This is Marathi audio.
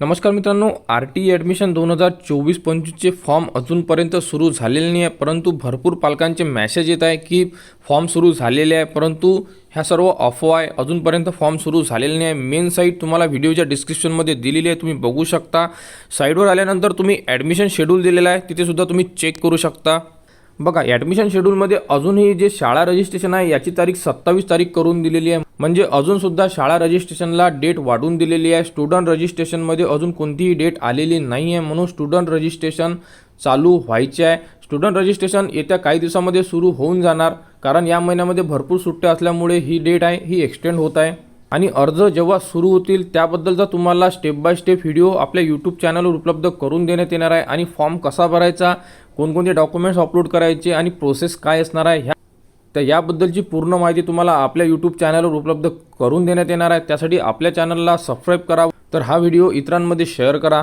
नमस्कार मित्रांनो आर टी ॲडमिशन दोन हजार चोवीस पंचवीसचे फॉर्म अजूनपर्यंत सुरू झालेले नाही आहे परंतु भरपूर पालकांचे मॅसेज येत आहे की फॉर्म सुरू झालेले आहे परंतु ह्या सर्व अफवा आहे अजूनपर्यंत फॉर्म सुरू झालेले नाही आहे. मेन साईट तुम्हाला व्हिडिओच्या डिस्क्रिप्शनमध्ये दिलेली आहे तुम्ही बघू शकता. साईटवर आल्यानंतर तुम्ही ॲडमिशन शेड्यूल दिलेला आहे तिथेसुद्धा तुम्ही चेक करू शकता. बघा ॲडमिशन शेड्यूलमध्ये अजूनही जे शाळा रजिस्ट्रेशन आहे याची तारीख सत्तावीस तारीख करून दिलेली आहे. म्हणजे अजूनसुद्धा शाळा रजिस्ट्रेशनला डेट वाढून दिलेली आहे. स्टुडंट रजिस्ट्रेशनमध्ये अजून कोणतीही डेट आलेली नाही आहे म्हणून स्टुडंट रजिस्ट्रेशन चालू व्हायचे आहे. स्टुडंट रजिस्ट्रेशन येत्या काही दिवसामध्ये सुरू होऊन जाणार कारण या महिन्यामध्ये भरपूर सुट्ट्या असल्यामुळे ही डेट आहे ही एक्सटेंड होत आहे. आणि अर्ज जेव्हा सुरू होतील त्याबद्दलचा तुम्हाला स्टेप बाय स्टेप व्हिडिओ आपल्या यूट्यूब चॅनलवर उपलब्ध करून देण्यात येणार आहे आणि फॉर्म कसा भरायचा कोणकोणते डॉक्युमेंट्स अपलोड करायचे आणि प्रोसेस काय असणार आहे ह्या तर याबद्दलची पूर्ण माहिती तुम्हाला आपल्या यूट्यूब चॅनलवर उपलब्ध करून देण्यात येणार आहे. त्यासाठी आपल्या चॅनलला सबस्क्राईब करा. तर हा व्हिडिओ इतरांमध्ये शेअर करा.